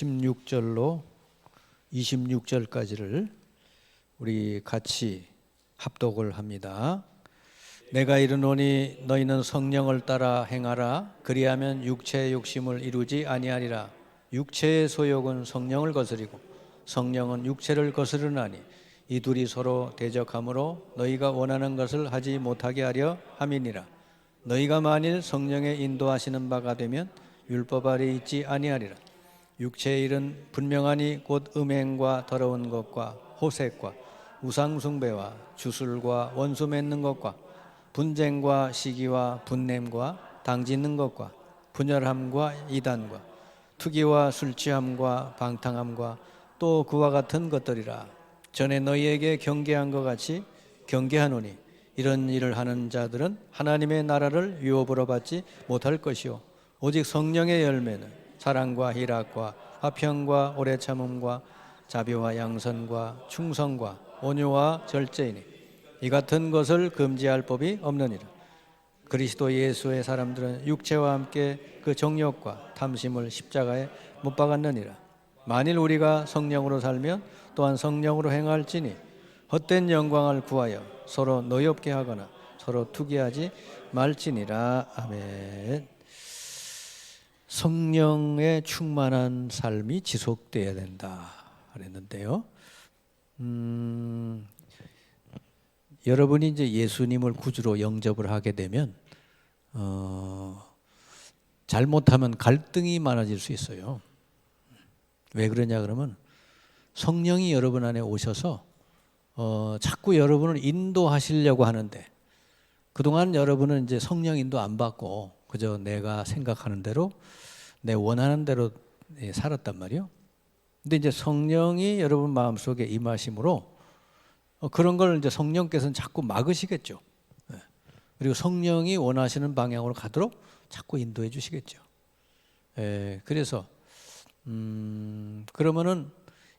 16절로 26절까지를 우리 같이 합독을 합니다. 내가 이르노니 너희는 성령을 따라 행하라. 그리하면 육체의 욕심을 이루지 아니하리라. 육체의 소욕은 성령을 거스리고 성령은 육체를 거스르나니 이 둘이 서로 대적하므로 너희가 원하는 것을 하지 못하게 하려 함이니라. 너희가 만일 성령의 인도하시는 바가 되면 율법 아래 있지 아니하리라 육체의 일은 분명하니 곧 음행과 더러운 것과 호색과 우상숭배와 주술과 원수 맺는 것과 분쟁과 시기와 분냄과 당짓는 것과 분열함과 이단과 투기와 술취함과 방탕함과 또 그와 같은 것들이라. 전에 너희에게 경계한 것 같이 경계하노니 이런 일을 하는 자들은 하나님의 나라를 유업으로 받지 못할 것이요. 오직 성령의 열매는 사랑과 희락과 화평과 오래 참음과 자비와 양선과 충성과 온유와 절제이니 이 같은 것을 금지할 법이 없느니라. 그리스도 예수의 사람들은 육체와 함께 그 정욕과 탐심을 십자가에 못 박았느니라. 만일 우리가 성령으로 살면 또한 성령으로 행할지니 헛된 영광을 구하여 서로 노엽게 하거나 서로 투기하지 말지니라. 아멘. 성령의 충만한 삶이 지속돼야 된다 그랬는데요. 음, 여러분이 이제 예수님을 구주로 영접을 하게 되면 어, 잘못하면 갈등이 많아질 수 있어요. 왜 그러냐 그러면 성령이 여러분 안에 오셔서 어, 자꾸 여러분을 인도하시려고 하는데 그동안 여러분은 이제 성령 인도 안 받고 그저 내가 생각하는 대로 내 원하는 대로 예, 살았단 말이요. 근데 이제 성령이 여러분 마음속에 임하심으로 어, 그런 걸 이제 성령께서는 자꾸 막으시겠죠. 예. 그리고 성령이 원하시는 방향으로 가도록 자꾸 인도해 주시겠죠. 예, 그래서 음, 그러면은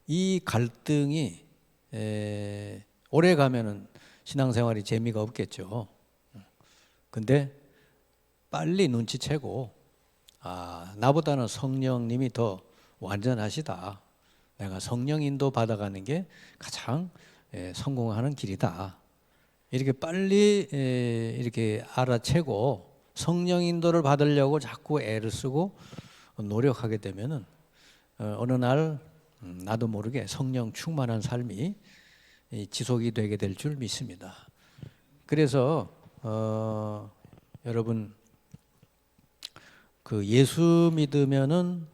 이 갈등이 에, 오래 가면은 신앙생활이 재미가 없겠죠. 근데 빨리 눈치채고 아 나보다는 성령님이 더 완전하시다. 내가 성령 인도 받아가는 게 가장 에, 성공하는 길이다. 이렇게 빨리 에, 이렇게 알아채고 성령 인도를 받으려고 자꾸 애를 쓰고 노력하게 되면은 어, 어느 날 음, 나도 모르게 성령 충만한 삶이 이, 지속이 되게 될 줄 믿습니다. 그래서 어, 여러분 그 예수 믿으면은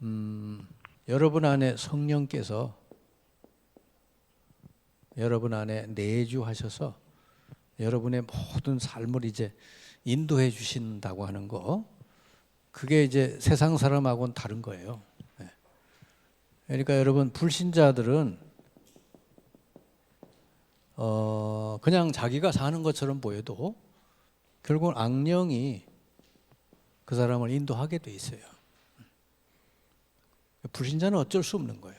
음, 여러분 안에 성령께서 여러분 안에 내주하셔서 여러분의 모든 삶을 이제 인도해 주신다고 하는 거 그게 이제 세상 사람하고는 다른 거예요. 네. 그러니까 여러분 불신자들은 어 그냥 자기가 사는 것처럼 보여도 결국 악령이 그 사람을 인도하게 돼 있어요. 불신자는 어쩔 수 없는 거예요.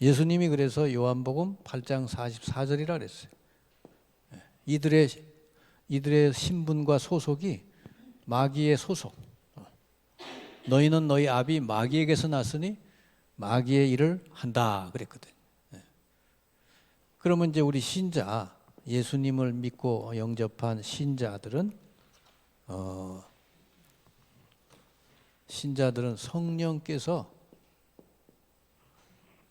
예수님이 그래서 요한복음 8장 44절이라 그랬어요. 이들의 이들의 신분과 소속이 마귀의 소속. 너희는 너희 아비 마귀에게서 났으니 마귀의 일을 한다 그랬거든. 그러면 이제 우리 신자 예수님을 믿고 영접한 신자들은 어, 신자들은 성령께서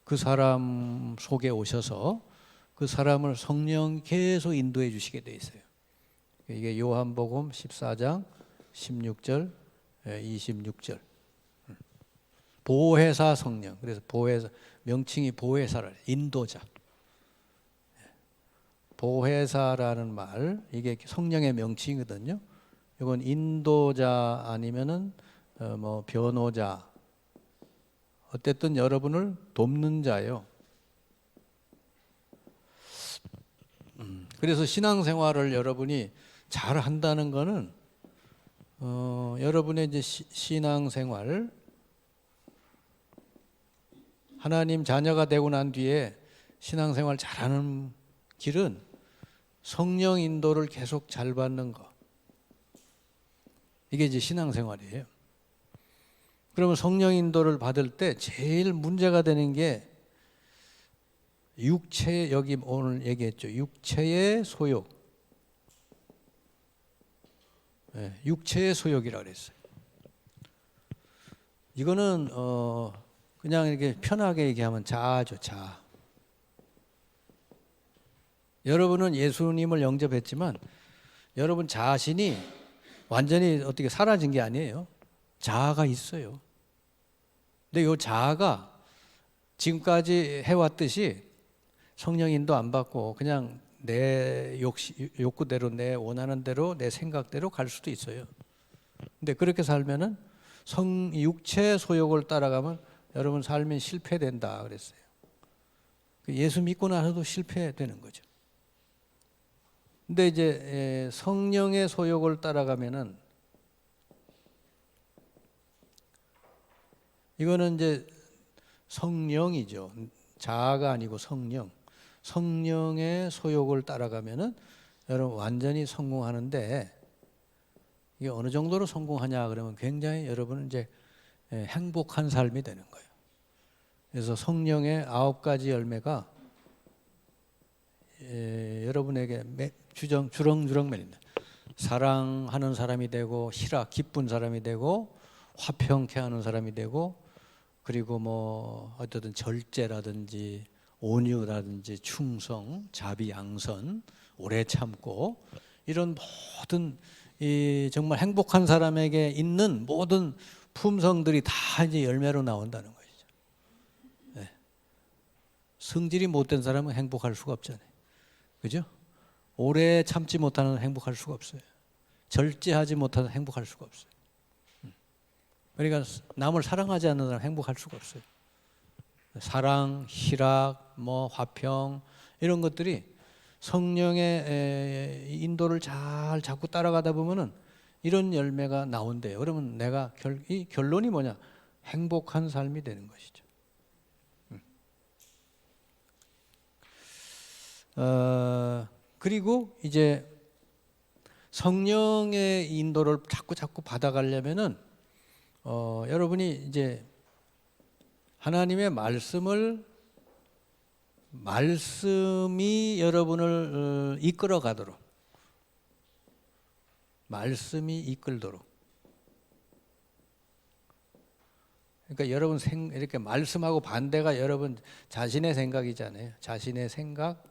그 사람 속에 오셔서 그 사람을 성령 계속 인도해 주시게 돼 있어요. 이게 요한복음 14장 16절, 26절. 보혜사 성령. 그래서 보혜사 명칭이 보혜사를 인도자. 보혜사라는 말 이게 성령의 명칭이거든요. 이건 인도자 아니면은 어, 뭐 변호자 어쨌든 여러분을 돕는 자요. 음, 그래서 신앙생활을 여러분이 잘 한다는 것은 어, 여러분의 이제 시, 신앙생활 하나님 자녀가 되고 난 뒤에 신앙생활 잘하는 길은 성령 인도를 계속 잘 받는 것. 이게 이제 신앙생활이에요. 그러면 성령 인도를 받을 때 제일 문제가 되는 게 육체 여기 오늘 얘기했죠. 육체의 소욕. 예, 육체의 소욕이라 그랬어요. 이거는 어 그냥 이렇게 편하게 얘기하면 자아죠, 자아. 여러분은 예수님을 영접했지만 여러분 자신이 완전히 어떻게 사라진 게 아니에요. 자아가 있어요. 근데 이 자아가 지금까지 해왔듯이 성령 인도 안 받고 그냥 내 욕구대로 내 원하는 대로 내 생각대로 갈 수도 있어요. 근데 그렇게 살면은 성 육체 소욕을 따라가면 여러분 삶이 실패된다 그랬어요. 그 예수 믿고 나서도 실패되는 거죠. 근데 이제 성령의 소욕을 따라가면은 이거는 이제 성령이죠. 자아가 아니고 성령. 성령의 소욕을 따라가면은 여러분 완전히 성공하는데 이게 어느 정도로 성공하냐 그러면 굉장히 여러분은 이제 행복한 삶이 되는 거예요. 그래서 성령의 아홉 가지 열매가 예, 여러분에게 주정 주렁주렁 매린다. 사랑하는 사람이 되고 희락 기쁜 사람이 되고 화평케 하는 사람이 되고 그리고 뭐 어쨌든 절제라든지 온유라든지 충성, 자비, 양선, 오래 참고 이런 모든 이 정말 행복한 사람에게 있는 모든 품성들이 다 이제 열매로 나온다는 것이죠. 네. 성질이 못된 사람은 행복할 수가 없잖아요. 그죠? 오래 참지 못하는 행복할 수가 없어요. 절제하지 못하는 행복할 수가 없어요. 음. 그러니까 남을 사랑하지 않는 사람 행복할 수가 없어요. 사랑, 희락, 뭐 화평 이런 것들이 성령의 인도를 잘 자꾸 따라가다 보면은 이런 열매가 나온대요. 그러면 내가 결, 이 결론이 뭐냐? 행복한 삶이 되는 것이죠. 음. 어, 그리고 이제 성령의 인도를 자꾸 자꾸 받아가려면은 어, 여러분이 이제 하나님의 말씀을 말씀이 여러분을 어, 이끌어 가도록 말씀이 이끌도록 그러니까 여러분 생, 이렇게 말씀하고 반대가 여러분 자신의 생각이잖아요. 자신의 생각,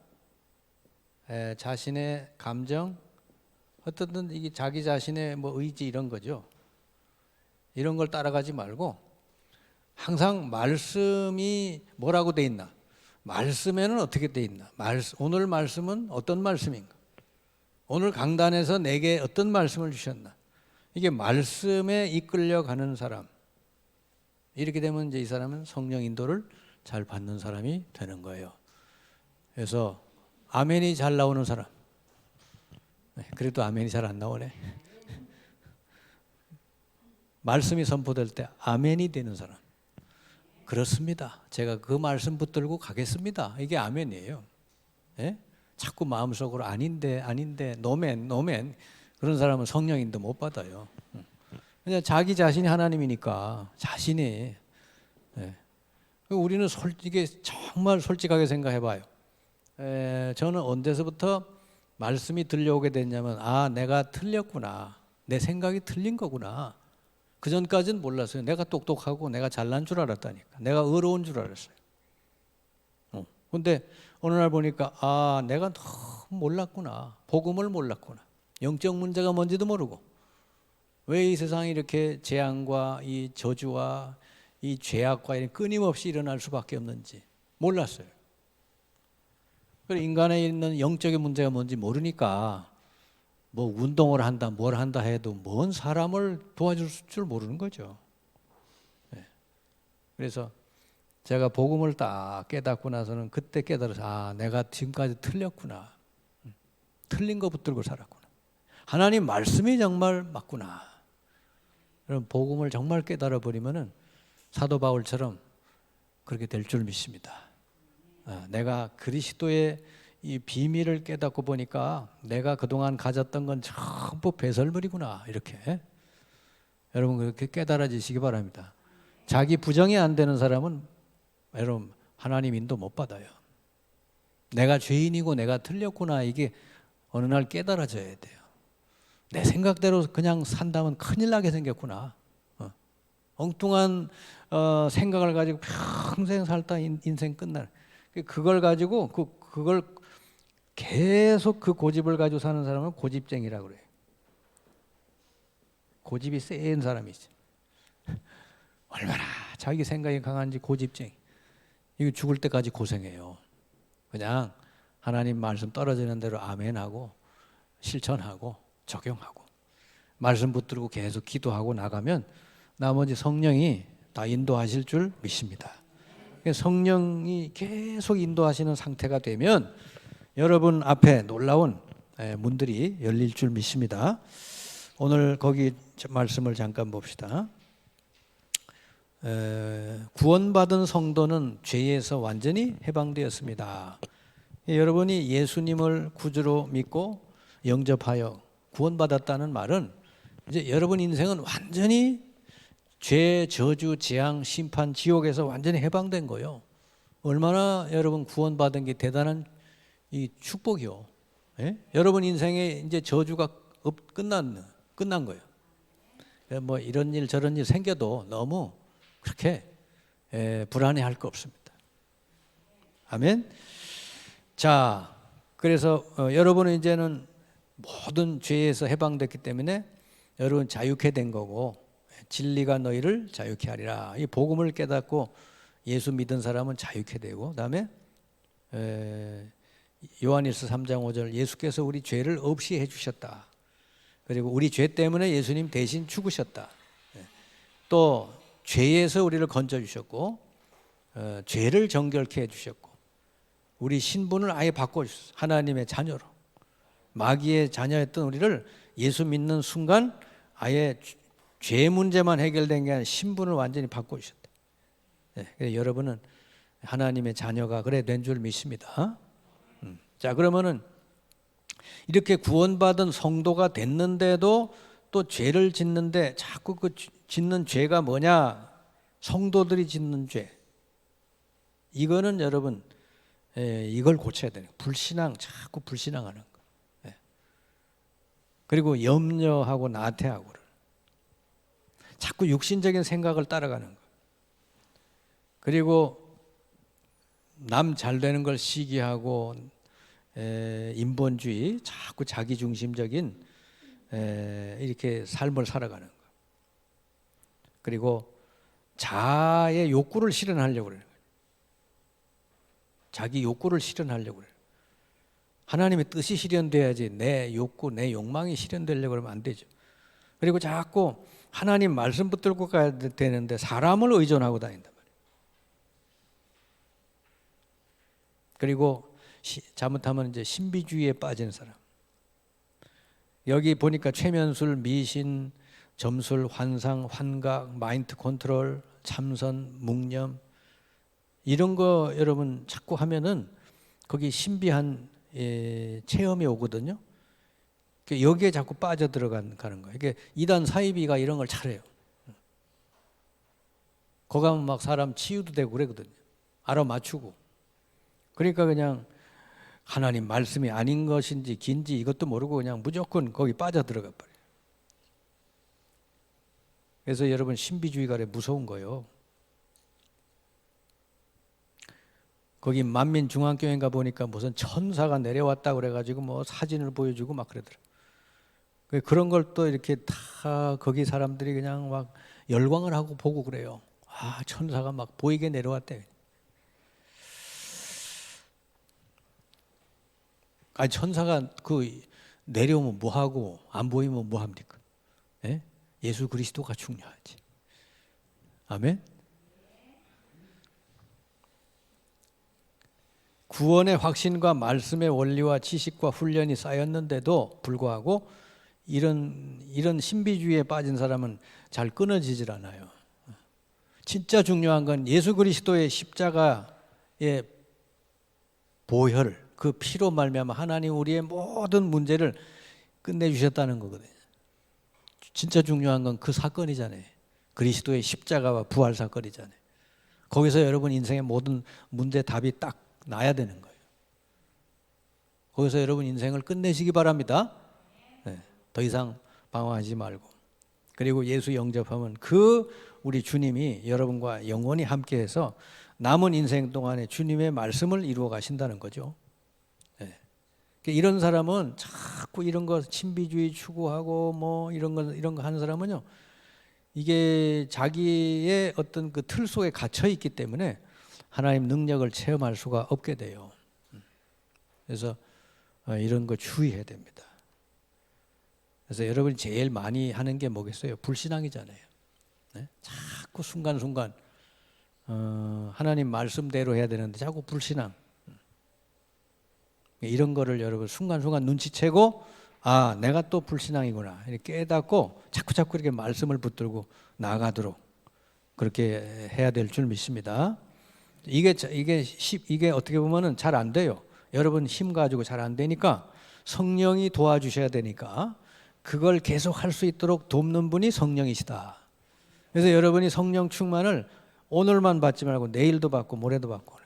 에, 자신의 감정, 어떻든 이게 자기 자신의 뭐 의지 이런 거죠. 이런 걸 따라가지 말고 항상 말씀이 뭐라고 돼 있나? 말씀에는 어떻게 돼 있나? 오늘 말씀은 어떤 말씀인가? 오늘 강단에서 내게 어떤 말씀을 주셨나? 이게 말씀에 이끌려 가는 사람. 이렇게 되면 이제 이 사람은 성령 인도를 잘 받는 사람이 되는 거예요. 그래서 아멘이 잘 나오는 사람. 네, 그래도 아멘이 잘 안 나오네. 말씀이 선포될 때 아멘이 되는 사람. 그렇습니다. 제가 그 말씀 붙들고 가겠습니다. 이게 아멘이에요. 예? 자꾸 마음속으로 아닌데 아닌데 노멘 노멘 그런 사람은 성령인도 못 받아요. 그냥 자기 자신이 하나님이니까 자신이 예. 우리는 솔직히 정말 솔직하게 생각해봐요. 에, 저는 언제서부터 말씀이 들려오게 됐냐면 아 내가 틀렸구나 내 생각이 틀린 거구나 그 전까지는 몰랐어요. 내가 똑똑하고 내가 잘난 줄 알았다니까. 내가 의로운 줄 알았어요. 어. 근데 어느 날 보니까 아 내가 너무 몰랐구나. 복음을 몰랐구나. 영적 문제가 뭔지도 모르고 왜 이 세상이 이렇게 재앙과 이 저주와 이 죄악과 끊임없이 일어날 수밖에 없는지 몰랐어요. 인간에 있는 영적인 문제가 뭔지 모르니까 뭐 운동을 한다, 뭘 한다 해도 뭔 사람을 도와줄 줄 모르는 거죠. 네. 그래서 제가 복음을 딱 깨닫고 나서는 그때 깨달아서 아, 내가 지금까지 틀렸구나. 음, 틀린 거 붙들고 살았구나. 하나님 말씀이 정말 맞구나. 그럼 복음을 정말 깨달아 버리면은 사도 바울처럼 그렇게 될 줄 믿습니다. 아, 내가 그리스도의 이 비밀을 깨닫고 보니까 내가 그동안 가졌던 건 전부 배설물이구나 이렇게 여러분 그렇게 깨달아지시기 바랍니다. 자기 부정이 안 되는 사람은 여러분 하나님 인도 못 받아요. 내가 죄인이고 내가 틀렸구나 이게 어느 날 깨달아져야 돼요. 내 생각대로 그냥 산다면 큰일 나게 생겼구나. 어. 엉뚱한 어, 생각을 가지고 평생 살다 인, 인생 끝날. 그걸 가지고 그 그걸 계속 그 고집을 가지고 사는 사람은 고집쟁이라고 그래요. 고집이 센 사람이지. 얼마나 자기 생각이 강한지 고집쟁이. 이거 죽을 때까지 고생해요. 그냥 하나님 말씀 떨어지는 대로 아멘하고 실천하고 적용하고 말씀 붙들고 계속 기도하고 나가면 나머지 성령이 다 인도하실 줄 믿습니다. 성령이 계속 인도하시는 상태가 되면 여러분 앞에 놀라운 문들이 열릴 줄 믿습니다. 오늘 거기 말씀을 잠깐 봅시다. 구원받은 성도는 죄에서 완전히 해방되었습니다. 여러분이 예수님을 구주로 믿고 영접하여 구원받았다는 말은 이제 여러분 인생은 완전히 죄, 저주, 재앙, 심판, 지옥에서 완전히 해방된 거요. 얼마나 여러분 구원받은 게 대단한 이 축복이요. 예? 여러분 인생에 이제 저주가 없, 끝난 끝난 거예요. 뭐 이런 일 저런 일 생겨도 너무 그렇게 에, 불안해할 거 없습니다. 아멘. 자, 그래서 어, 여러분은 이제는 모든 죄에서 해방됐기 때문에 여러분 자유케 된 거고 진리가 너희를 자유케 하리라. 이 복음을 깨닫고 예수 믿은 사람은 자유케 되고 그다음에 에, 요한일서 3장 5절 예수께서 우리 죄를 없이 해 주셨다. 그리고 우리 죄 때문에 예수님 대신 죽으셨다. 예. 또 죄에서 우리를 건져 주셨고 어, 죄를 정결케 해 주셨고 우리 신분을 아예 바꿔 주셨어. 하나님의 자녀로. 마귀의 자녀였던 우리를 예수 믿는 순간 아예 죄 문제만 해결된 게 아니라 신분을 완전히 바꿔 주셨다. 네, 여러분은 하나님의 자녀가 그래 된 줄 믿습니다. 음. 자 그러면은 이렇게 구원받은 성도가 됐는데도 또 죄를 짓는데 자꾸 그 짓는 죄가 뭐냐? 성도들이 짓는 죄. 이거는 여러분 예, 이걸 고쳐야 되는 불신앙 자꾸 불신앙하는 거. 예. 그리고 염려하고 나태하고를 자꾸 육신적인 생각을 따라가는 거. 그리고 남 잘 되는 걸 시기하고 에, 인본주의, 자꾸 자기 중심적인 에, 이렇게 삶을 살아가는 거. 그리고 자의 욕구를 실현하려고 그래요. 자기 욕구를 실현하려고 그래요. 하나님의 뜻이 실현돼야지 내 욕구, 내 욕망이 실현되려고 그러면 안 되죠. 그리고 자꾸 하나님 말씀 붙들고 가야 되는데 사람을 의존하고 다닌단 말이에요. 그리고 시, 잘못하면 이제 신비주의에 빠진 사람. 여기 보니까 최면술, 미신, 점술, 환상, 환각, 마인드 컨트롤, 참선, 묵념 이런 거 여러분 자꾸 하면은 거기 신비한 예, 체험이 오거든요. 그 여기에 자꾸 빠져 들어가는 거예요. 이게 이단 사이비가 이런 걸 잘해요. 거기 가면 막 사람 치유도 되고 그러거든요. 알아맞추고. 그러니까 그냥 하나님 말씀이 아닌 것인지 긴지 이것도 모르고 그냥 무조건 거기 빠져 들어가 버려요. 그래서 여러분 신비주의가 무서운 거요. 거기 만민 중앙교회인가 보니까 무슨 천사가 내려왔다 그래가지고 뭐 사진을 보여주고 막 그러더라. 그런 걸 또 이렇게 다 거기 사람들이 그냥 막 열광을 하고 보고 그래요. 아 천사가 막 보이게 내려왔대. 아 천사가 그 내려오면 뭐 하고 안 보이면 뭐 합니까? 예? 예수 그리스도가 중요하지. 아멘. 구원의 확신과 말씀의 원리와 지식과 훈련이 쌓였는데도 불구하고 이런 이런 신비주의에 빠진 사람은 잘 끊어지질 않아요. 진짜 중요한 건 예수 그리스도의 십자가의 보혈 그 피로 말미암아 하나님 우리의 모든 문제를 끝내 주셨다는 거거든요. 진짜 중요한 건 그 사건이잖아요. 그리스도의 십자가와 부활 사건이잖아요. 거기서 여러분 인생의 모든 문제 답이 딱 나야 되는 거예요. 거기서 여러분 인생을 끝내시기 바랍니다. 네, 더 이상 방황하지 말고. 그리고 예수 영접하면 그 우리 주님이 여러분과 영원히 함께해서 남은 인생 동안에 주님의 말씀을 이루어 가신다는 거죠. 네. 그러니까 이런 사람은 자꾸 이런 거 신비주의 추구하고 뭐 이런 거 이런 거 하는 사람은요. 이게 자기의 어떤 그 틀 속에 갇혀 있기 때문에 하나님 능력을 체험할 수가 없게 돼요. 그래서 어, 이런 거 주의해야 됩니다. 그래서 여러분이 제일 많이 하는 게 뭐겠어요? 불신앙이잖아요. 네? 자꾸 순간순간 어, 하나님 말씀대로 해야 되는데 자꾸 불신앙. 이런 거를 여러분 순간순간 눈치채고 아 내가 또 불신앙이구나 이렇게 깨닫고 자꾸 자꾸 이렇게 말씀을 붙들고 나가도록 그렇게 해야 될 줄 믿습니다. 이게 이게 이게 어떻게 보면은 잘 안 돼요. 여러분 힘 가지고 잘 안 되니까 성령이 도와주셔야 되니까 그걸 계속 할 수 있도록 돕는 분이 성령이시다. 그래서 여러분이 성령 충만을 오늘만 받지 말고 내일도 받고 모레도 받고.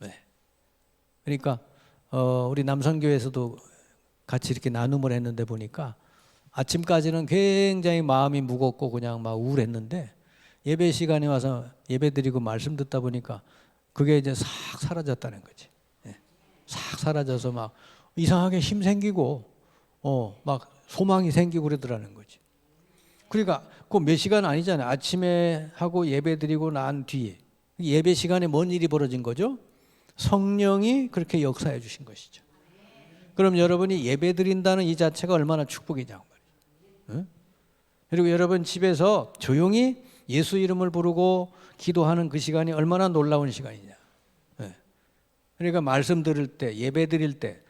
네. 그러니까 어, 우리 남성교회에서도 같이 이렇게 나눔을 했는데 보니까 아침까지는 굉장히 마음이 무겁고 그냥 막 우울했는데 예배 시간에 와서 예배 드리고 말씀 듣다 보니까 그게 이제 싹 사라졌다는 거지. 예. 싹 사라져서 막 이상하게 힘 생기고 어 막 소망이 생기고 그러더라는 거지. 그러니까 그 몇 시간 아니잖아요. 아침에 하고 예배 드리고 난 뒤에 예배 시간에 뭔 일이 벌어진 거죠? 성령이 그렇게 역사해 주신 것이죠. 그럼 여러분이 예배 드린다는 이 자체가 얼마나 축복이냐고 말이죠. 그리고 여러분 집에서 조용히 예수 이름을 부르고 기도하는 그 시간이 얼마나 놀라운 시간이냐. 예. 그러니까 말씀 들을 때, 예배 드릴 때,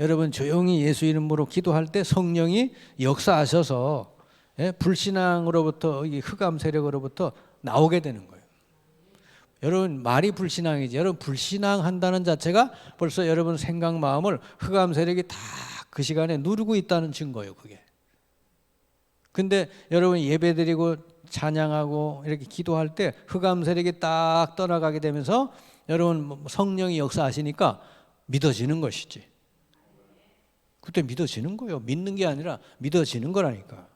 여러분 조용히 예수 이름으로 기도할 때 성령이 역사하셔서 예? 불신앙으로부터 흑암 세력으로부터 나오게 되는 거예요. 여러분 말이 불신앙이지. 여러분 불신앙 한다는 자체가 벌써 여러분 생각 마음을 흑암 세력이 다 그 시간에 누르고 있다는 증거예요. 그게. 근데 여러분 예배드리고 찬양하고 이렇게 기도할 때 흑암 세력이 딱 떠나가게 되면서 여러분 뭐 성령이 역사하시니까 믿어지는 것이지. 그때 믿어지는 거예요. 믿는 게 아니라 믿어지는 거라니까.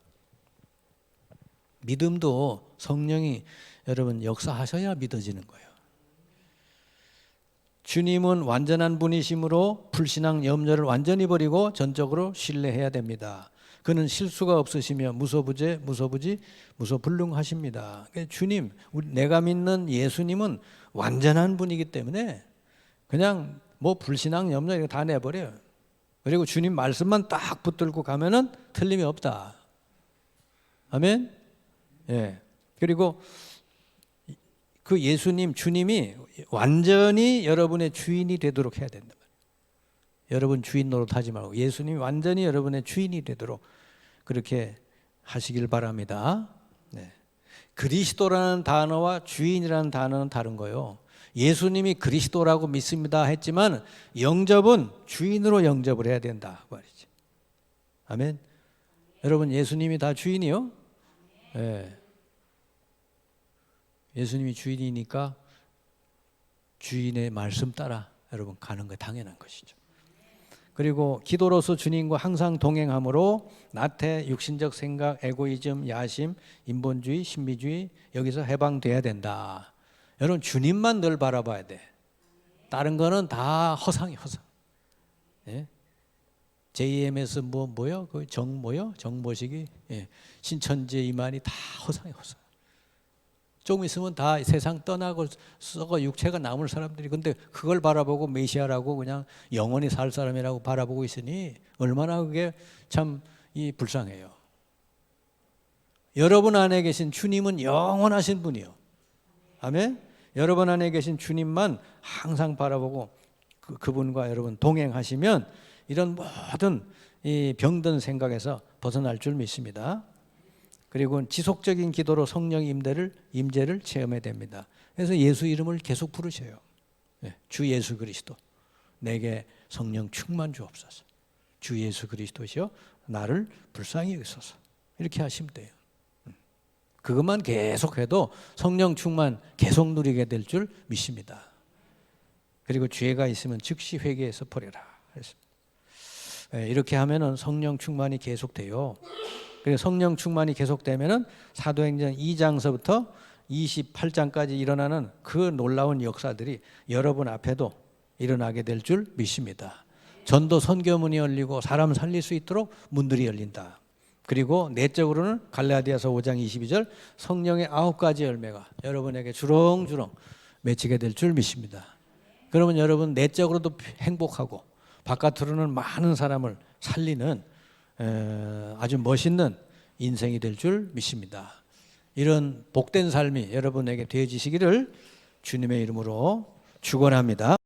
믿음도 성령이 여러분 역사하셔야 믿어지는 거예요. 주님은 완전한 분이심으로 불신앙 염려를 완전히 버리고 전적으로 신뢰해야 됩니다. 그는 실수가 없으시며 무소부재, 무소부지, 무소불능하십니다. 그러니까 주님, 내가 믿는 예수님은 완전한 분이기 때문에 그냥 뭐 불신앙 염려 이거 다 내버려요. 그리고 주님 말씀만 딱 붙들고 가면은 틀림이 없다. 아멘. 예. 그리고 그 예수님 주님이 완전히 여러분의 주인이 되도록 해야 된다. 여러분 주인 노릇하지 말고 예수님이 완전히 여러분의 주인이 되도록 그렇게 하시길 바랍니다. 네. 그리스도라는 단어와 주인이라는 단어는 다른 거요. 예수님이 그리스도라고 믿습니다 했지만 영접은 주인으로 영접을 해야 된다 그 말이지. 아멘. 여러분 예수님이 다 주인이요? 네. 예수님이 주인이니까 주인의 말씀 따라 여러분 가는 거 당연한 것이죠. 그리고 기도로서 주님과 항상 동행함으로 나태, 육신적 생각, 에고이즘, 야심, 인본주의, 신비주의 여기서 해방돼야 된다. 여러분 주님만 늘 바라봐야 돼. 다른 거는 다 허상이 허상. 예? JMS 뭐 뭐요? 그 정 뭐요? 정보식이 예. 신천지 이만이 다 허상이 허상. 조금 있으면 다 세상 떠나고 썩어 육체가 남을 사람들이 근데 그걸 바라보고 메시아라고 그냥 영원히 살 사람이라고 바라보고 있으니 얼마나 그게 참 이 불쌍해요. 여러분 안에 계신 주님은 영원하신 분이요. 아멘. 여러분 안에 계신 주님만 항상 바라보고 그, 그분과 여러분 동행하시면 이런 모든 이 병든 생각에서 벗어날 줄 믿습니다. 그리고 지속적인 기도로 성령 임대를 임재를 체험해야 됩니다. 그래서 예수 이름을 계속 부르셔요. 네, 주 예수 그리스도 내게 성령 충만 주옵소서. 주 예수 그리스도시여 나를 불쌍히 여기소서. 이렇게 하시면 돼요. 음. 그것만 계속해도 성령 충만 계속 누리게 될 줄 믿습니다. 그리고 죄가 있으면 즉시 회개해서 버려라. 예, 이렇게 하면은 성령 충만이 계속돼요. 그리고 성령 충만이 계속되면은 사도행전 2장서부터 28장까지 일어나는 그 놀라운 역사들이 여러분 앞에도 일어나게 될 줄 믿습니다. 전도 선교문이 열리고 사람 살릴 수 있도록 문들이 열린다. 그리고 내적으로는 갈라디아서 5장 22절 성령의 아홉 가지 열매가 여러분에게 주렁주렁 맺히게 될 줄 믿습니다. 그러면 여러분 내적으로도 행복하고 바깥으로는 많은 사람을 살리는 에, 아주 멋있는 인생이 될 줄 믿습니다. 이런 복된 삶이 여러분에게 되어지시기를 주님의 이름으로 축원합니다.